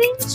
দিচ্ছ?